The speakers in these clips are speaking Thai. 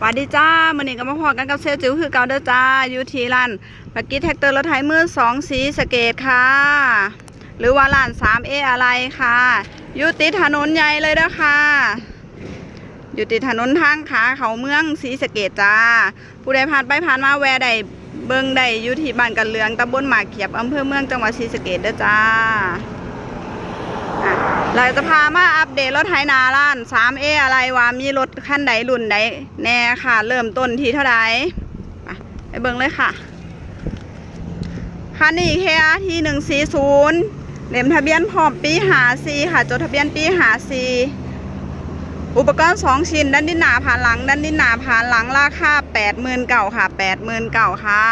สวัสดีจ้ามื่อนี้ก็มาพอกันกับเซลจิ๋วคือเก่าเด้อจ้าอยู่ที่ร้านปักกี้แท็กเตอร์รถไถมือสองสีสเกตค่ะ หรือว่าร้านสามเออะไรค่ะอยู่ติดถนนใหญ่เลยเด้อค่ะอยู่ติดถนนทางขาเขาเมืองสีสเกตจ้า ผู้ใดผ่านไปผ่านมาแวะใดเบิงใดอยู่ที่บ้านกันเหลืองตำบลหมากเขียบอำเภอเมืองจังหวัดศรีสะเกดเด้อจ้า เราจะพามาอัปเดตรถไถนาล้าน 3A อะไรว่ามีรถคันใดรุ่นใดแน่ค่ะ เริ่มต้นที่เท่าไหร่ไปเบิ่งเลยค่ะ คันนี้ KRT 140เล่มทะเบียนพร้อมปีหาซีค่ะ จดทะเบียนปีหาซีอุปกรณ์2ชิ้น ด้านดินหนาผ่านหลัง ด้านดินหนาผ่านหลังราคา80,000เก่าค่ะ80,000เก่าค่ะ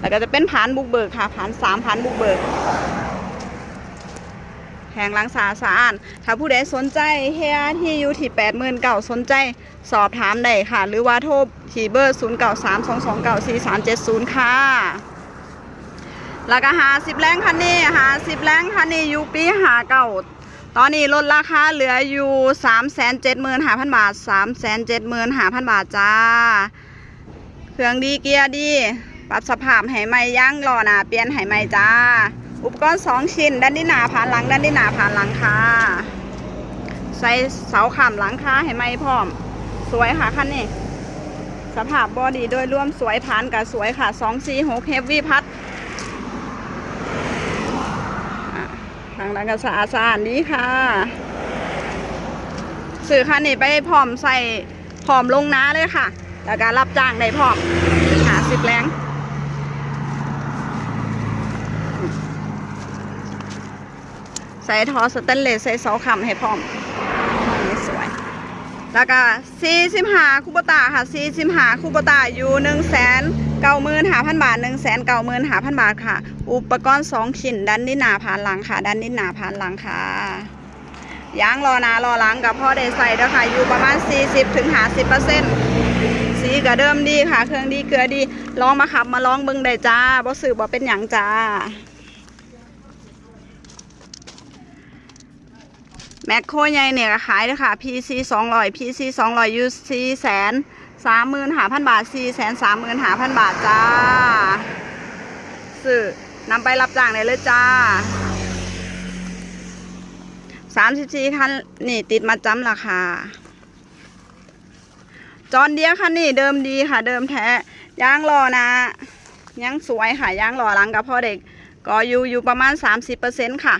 แล้ว ก็จะเป็นผานบุกเบิกค่ะผานสามผานบุกเบิกแพงหลังสาสานถ้าผู้ใดสนใจเฮียที่อยู่ที่แปดหมื่นเก่าสนใจสอบถามได้ค่ะ หรือว่าโทรที่เบอร์ศูนย์เก่าสามสองสองเก่าสี่สามเจ็ดศูนย์ค่ะ แล้วก็หาสิบแรงคันนี้หาสิบแรงคันนี้อยู่ปีหาเก่า ตอนนี้ลดราคาเหลืออยู่สามแสนเจ็ดหมื่นห้าพันบาทสามแสนเจ็ดหมื่นห้าพันบาทจ้า เครื่องดีเกียร์ดี ปรับสภาพให้ใหม่ย่างล้อหนาเปลี่ยนให้ใหม่จ้า อุปกรณ์สองชิ้น ด้านที่หนาผ่านหลัง ด้านที่หนาผ่านหลังค่ะใส่เสาขามหลังค่ะให้ใหม่พร้อม สวยค่ะคันนี้สภาพบอดี้โดยรวมสวยผ่านกับสวยค่ะ2 4 6 Heavy พัดอะทางหลังก็สะอาดสะอาดดีค่ะสื่อคันนี้ไปพร้อมใส่พร้อมลงน้าเลยค่ะ แล้วก็รับจ้างได้พร้อมหาสิบแรง ใส่ทอสแตนเลสใส่เสาคำให้พร้อมนี่สวย แล้วก็ซีซิมหาคูปตาค่ะซีซิมหาคูปตาอยู่หนึ่งแสนเก้าหมื่นหาพันบาทหนึ่งแสนเก้าหมื่นหาพันบาทค่ะ อุปกรณ์สองชิ้นด้านนี้หนาผ่านหลังค่ะด้านนี้หนาผ่านหลังค่ะยางรอหนารอหลังกับพ่อได้ใส่ด้วยค่ะ อยู่ประมาณ 40ถึง50เปอร์เซ็นต์สีก็เดิมดีค่ะ เครื่องดีเกลือดีลองมาขับมาลองเบิ่งได้จ้าบ่สืบบ่เป็นหยังจ้า แมคโครใหญ่เนี่ยขายเลยค่ะ PC 200 PC 200อยู่4แสนสามหมื่นหาพันบาท4แสนสามหมื่นหาพันบาทจ้าสื่อนำไปรับจ้างได้เลยจ้า34คันนี่ติดมาจำราคาจอนเดียคันนี้เดิมดีค่ะ เดิมแท้ยางรอนะยังสวยค่ะยางรอหลังกับพ่อเด็ก ก็อยู่อยู่ประมาณ30%ค่ะ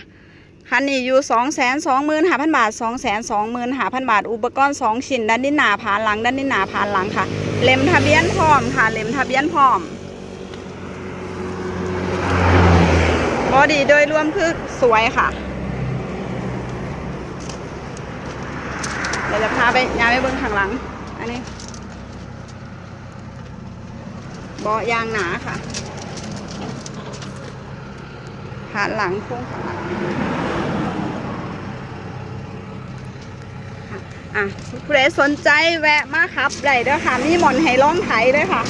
คันนี้อยู่สองแสนสองหมื่นห้าพันบาทสองแสนสองหมื่นห้าพันบาท อุปกรณ์สองชิ้นด้านนี้หนาผ่านหลังด้านนี้หนาผ่านหลังค่ะ เล่มทะเบียนพร้อมค่ะ เล่มทะเบียนพร้อมบอดี้โดยรวมคือสวยค่ะเดี๋ยวจะพาไปย้ายไปเบิ้งข้างหลัง อันนี้เบาะยางหนาค่ะ ผ่าหลังโค้งขาหลังอะผู้ใดสนใจแวะมาครับได้ด้อค่ะ มีหมอนให้ร้องไถด้วยค่ะ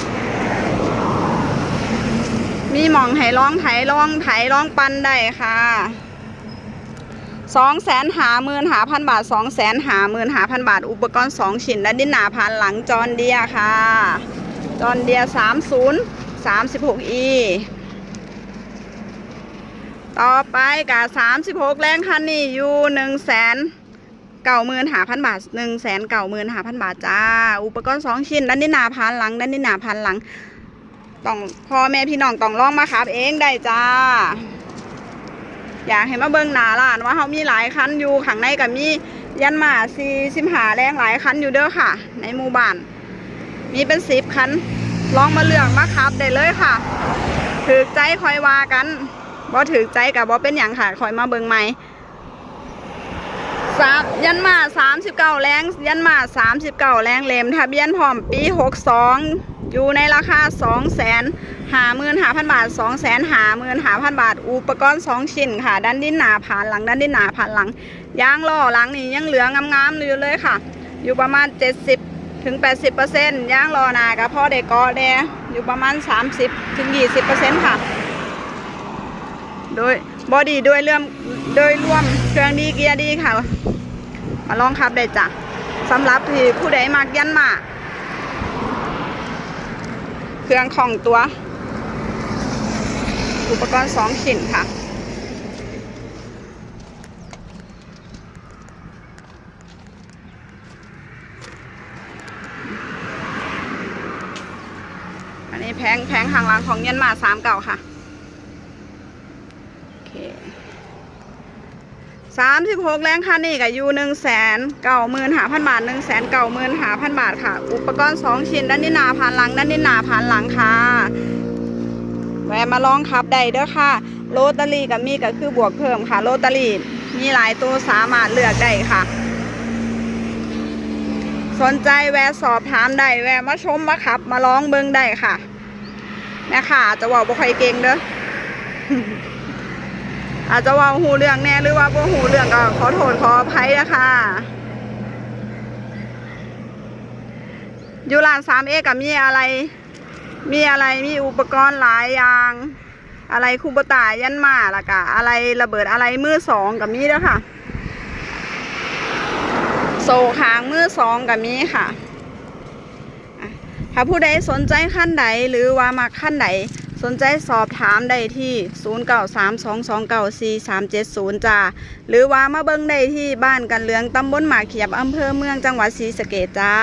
มีหมองให้ร้องไถร้องไถร้องปันได้ค่ะสองแสนหาหมื่นหาพันบาทสองแสนหาหมื่นหาพันบาท อุปกรณ์สองชิ้นและดินหนาผ่านหลังจอนเดียค่ะ จอนเดียสามศูนย์สามสิบหกอี ต่อไปกับสามสิบหกแรงคันนี้อยู่หนึ่งแสนเก่าหมื่นหาพันบาทหนึ่งแสนเก่าหมื่นหาพันบาทจ้า อุปกรณ์สองชิ้นด้านนี้หนาพันหลังด้านนี้หนาพันหลังต้องพ่อแม่พี่น้องต้องลองมาขับเองได้จ้า อยากให้มาเบิ่งหนาร้านว่าเขามีหลายคันอยู่ข้างในกับมียันมาซีสิมหาแรงหลายคันอยู่เด้อค่ะ ในหมู่บ้าน มีเป็นสิบคันลองมาเลือกมาขับได้เลยค่ะถือใจคอยว่ากัน บ่ถือใจกับบ่เป็นอย่างค่ะคอยมาเบิ่งใหม่สามยันมาสามสิบเก้าแรงยันมาสามสิบเก้าแรงเลมทะเบียนพร้อมปีหกสองอยู่ในราคาสองแสนหาหมื่นหาพันบาทสองแสนหาหมื่นหาพันบาท อุปกรณ์สองชิ้นค่ะ ด้านดินหนาผ่านหลังด้านดินหนาผ่านหลังยางล้อหลังนี่ยังเหลืองามๆอยู่เลยค่ะ อยู่ประมาณเจ็ดสิบถึงแปดสิบเปอร์เซ็นต์ยางล้อหนากับพ่อเด็กกอแดอยู่ประมาณสามสิบถึงยี่สิบเปอร์เซ็นต์ค่ะ โดยบอดี้ด้วยเรื่องโดยรวมเครื่องดีเกียร์ดีค่ะ มาลองขับได้จ้ะสำหรับที่ผู้ใดมักยันมาเครื่องของตัว อุปกรณ์สองชิ้นค่ะอันนี้แพงแพงข้างหลังของเยันมาสามเก่าค่ะ โอเค สามสิบหกแรงคันนี่กับยูหนึ่งแสนเก้าหมื่นหาพันบาทหนึ่งแสนเก้าหมื่นหาพันบาทค่ะ อุปกรณ์สองชิ้นด้านนี้นาผ่านหลังด้านนี้นาผ่านหลังค่ะแวะมาลองขับได้เด้อค่ะโรตารี่กับมีก็คือบวกเพิ่มค่ะโรตารี่มีหลายตัวสามารถเลือกได้ค่ะ สนใจแวะสอบถามได้แวะมาชมมาขับ มาลองเบิ้งได้ค่ะแม่ค่ะอาจะเว่าบ่ค่อยเก่งเด้อ อาจจะว่าหูเรื่องแน่หรือว่าบ่หูเรื่องก็ขอโทษขออภัยนะคะอยู่ร้าน 3A กับมีอะไร มีอะไรมีอุปกรณ์หลายอย่าง อะไรคูบตายันมาและกะอะไรระเบิดอะไรมือสองกับมีเด้อค่ะ โซคางมือสองกับมีค่ะอะถ้าผู้ใดสนใจขั้นใดหรือว่ามาขั้นใด สนใจสอบถามได้ที่ 0932294370จ้าหรือว่ามาเบิ่งได้ที่บ้านกันเลืองตำบลหมากเขียบอำเภอเมืองจังหวัดศรีสะเกษจ้า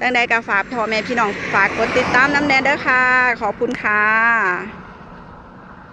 จังใดกะฝากพ่อแม่พี่น้องฝากกดติดตามน้ำแน่เด้อค่ะ ขอบคุณค่ะ